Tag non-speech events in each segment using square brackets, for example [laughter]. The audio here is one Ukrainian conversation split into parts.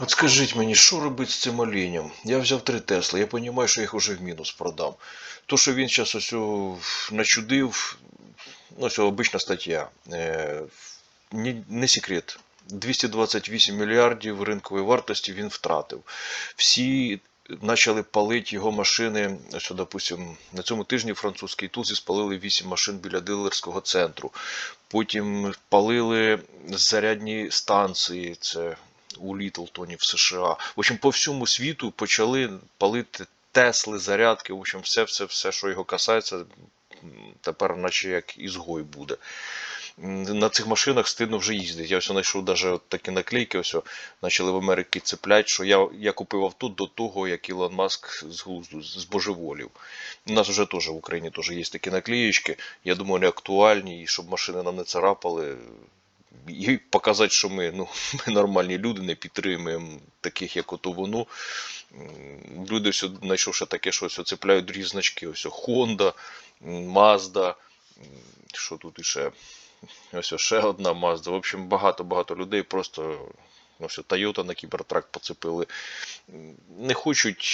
От скажіть мені, що робити з цим оленем? Я взяв три Тесли, я розумію, що я їх уже в мінус продам. То, що він зараз ось начудив, ну, це обична стаття. Е, не, секрет. 228 мільярдів ринкової вартості він втратив. Всі почали палити його машини. Ось, допустим, на цьому тижні французькій Тузі спалили 8 машин біля дилерського центру. Потім палили зарядні станції. Це у Літлтоні в США. В общем, по всьому світу почали палити Тесли, зарядки. В общем, все, все, все, що його касається, тепер наче як ізгой буде. На цих машинах стидно вже їздити. Я ось знайшов навіть такі наклейки, ось почали в Америці цеплять, що я, я купив авто до того, як Ілон Маск з глузду збожеволів. У нас вже теж в Україні теж є такі наклеєчки. Я думаю, вони актуальні, і щоб машини нам не царапали. І показати, що ми, ну, [laughs] ми нормальні люди, не підтримуємо таких, як ото воно. Люди все знайшовши таке, що ось цепляють другі значки. Ось Honda, Mazda, що тут іще? Ось ще одна Mazda. В общем, багато-багато людей просто ось Toyota на кібертрак поцепили. Не хочуть.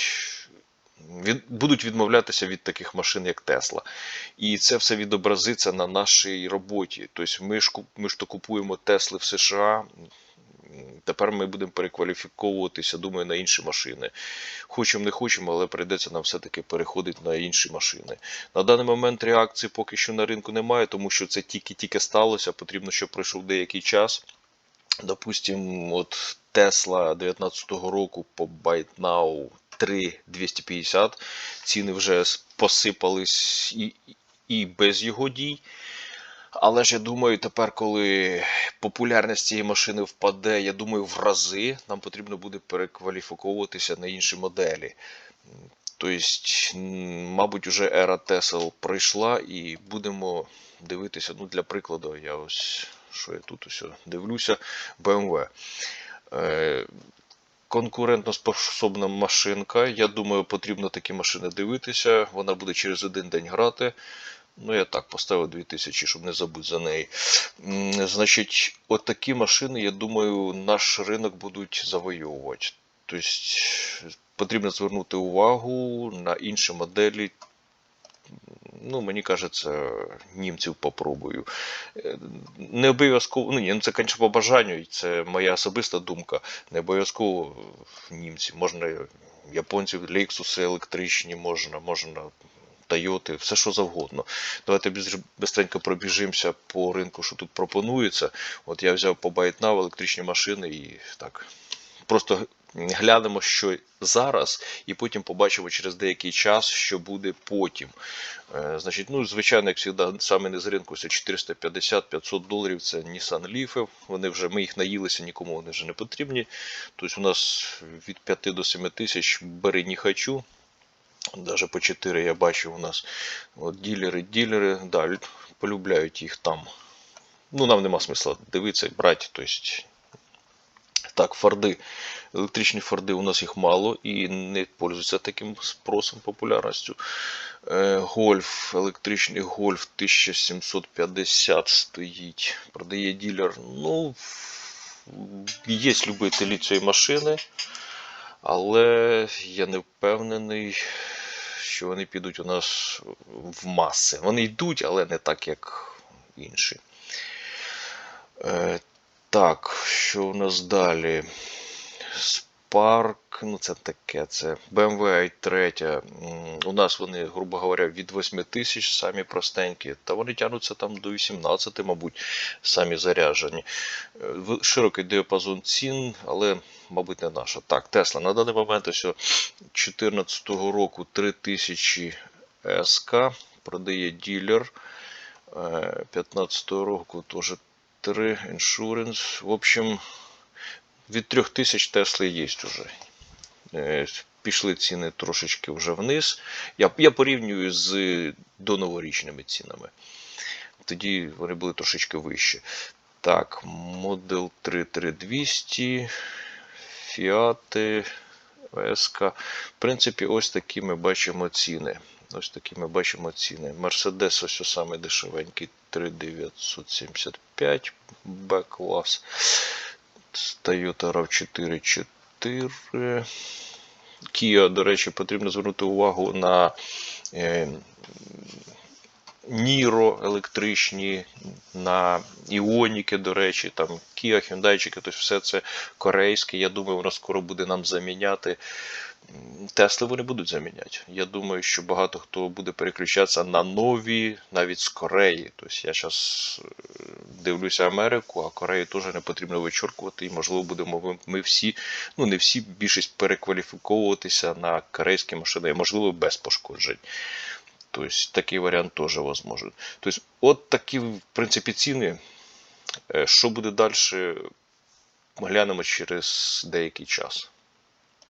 Від, будуть відмовлятися від таких машин, як Тесла. І це все відобразиться на нашій роботі. Тобто ми ж, ми ж то купуємо Тесли в США. Тепер ми будемо перекваліфіковуватися, думаю, на інші машини. Хочемо, не хочемо, але прийдеться нам все-таки переходити на інші машини. На даний момент реакції поки що на ринку немає, тому що це тільки-тільки сталося. Потрібно, щоб пройшов деякий час. Допустим, от Tesla 19-го року по ByteNow 3250. Ціни вже посипались і, і без його дій. Але ж я думаю, тепер, коли популярність цієї машини впаде, я думаю, в рази нам потрібно буде перекваліфіковуватися на інші моделі. Тобто, мабуть, уже ера Tesla пройшла і будемо дивитися. Ну, для прикладу, я ось що я тут ось дивлюся, BMW. Конкурентоспособна машинка. Я думаю, потрібно такі машини дивитися. Вона буде через один день грати. Ну, я так поставив 2000, щоб не забути за неї. Значить, от такі машини, я думаю, наш ринок будуть завойовувати. Тобто потрібно звернути увагу на інші моделі. Ну, мені кажеться, німців попробую. Е, Не обов'язково, ну ні, ну це, звісно, по бажанню, і це моя особиста думка. Не обов'язково німці, можна японців, Lexus електричні, можна, можна Тойоти, все що завгодно. Давайте бистренько пробіжимося по ринку, що тут пропонується. От я взяв по ByteNow електричні машини і так. Просто глянемо, що зараз, і потім побачимо через деякий час, що буде потім. Е, Значить, ну, звичайно, як завжди, саме не з ринку, це 450-500 доларів це Nissan Leaf. Вони вже, ми їх наїлися, нікому вони вже не потрібні. Тобто у нас від 5 до 7 тисяч бери не хочу. Даже по 4 я бачу у нас от ділери, ділери, да, полюбляють їх там. Ну, нам нема смисла дивитися, брати. Тобто, так, форди. Електричні форди у нас їх мало і не пользуються таким спросом, популярністю. Е, Гольф, електричний гольф 1750 стоїть. Продає ділер. Ну, є любителі цієї машини, але я не впевнений, що вони підуть у нас в маси. Вони йдуть, але не так, як інші. Е, так, що у нас далі? Spark, ну це таке, це BMW i3. У нас вони, грубо говоря, від 8 тисяч самі простенькі, та вони тягнуться там до 18, мабуть, самі заряджені. Е, Широкий діапазон цін, але, мабуть, не наша. Так, Tesla. На даний момент ось 2014 року 3000 СК продає ділер. 15 року теж 3 insurance. В общем, від 3000 Тесли є вже. Е, Пішли ціни трошечки вже вниз. Я, я порівнюю з доноворічними цінами. Тоді вони були трошечки вищі. Так, Model 3 3200, Fiat, СК. В принципі, ось такі ми бачимо ціни. Ось такі ми бачимо ціни. Мерседес ось саме дешевенький 3975 Б-клас. Toyota RAV4 4. Kia, до речі, потрібно звернути увагу на е, Ніро електричні, на Іоніки, до речі, там Kia, Hyundai, тобто все це корейське. Я думаю, воно скоро буде нам заміняти. Тесли вони будуть заміняти. Я думаю, що багато хто буде переключатися на нові, навіть з Кореї. Тобто я зараз дивлюся Америку, а Корею теж не потрібно вичоркувати. І можливо будемо ми- всі, ну не всі, більшість перекваліфіковуватися на корейські машини, можливо, без пошкоджень. Тобто такий варіант теж возможен. Тобто, от такі, в принципі, ціни. Е, Що буде далі, глянемо через деякий час.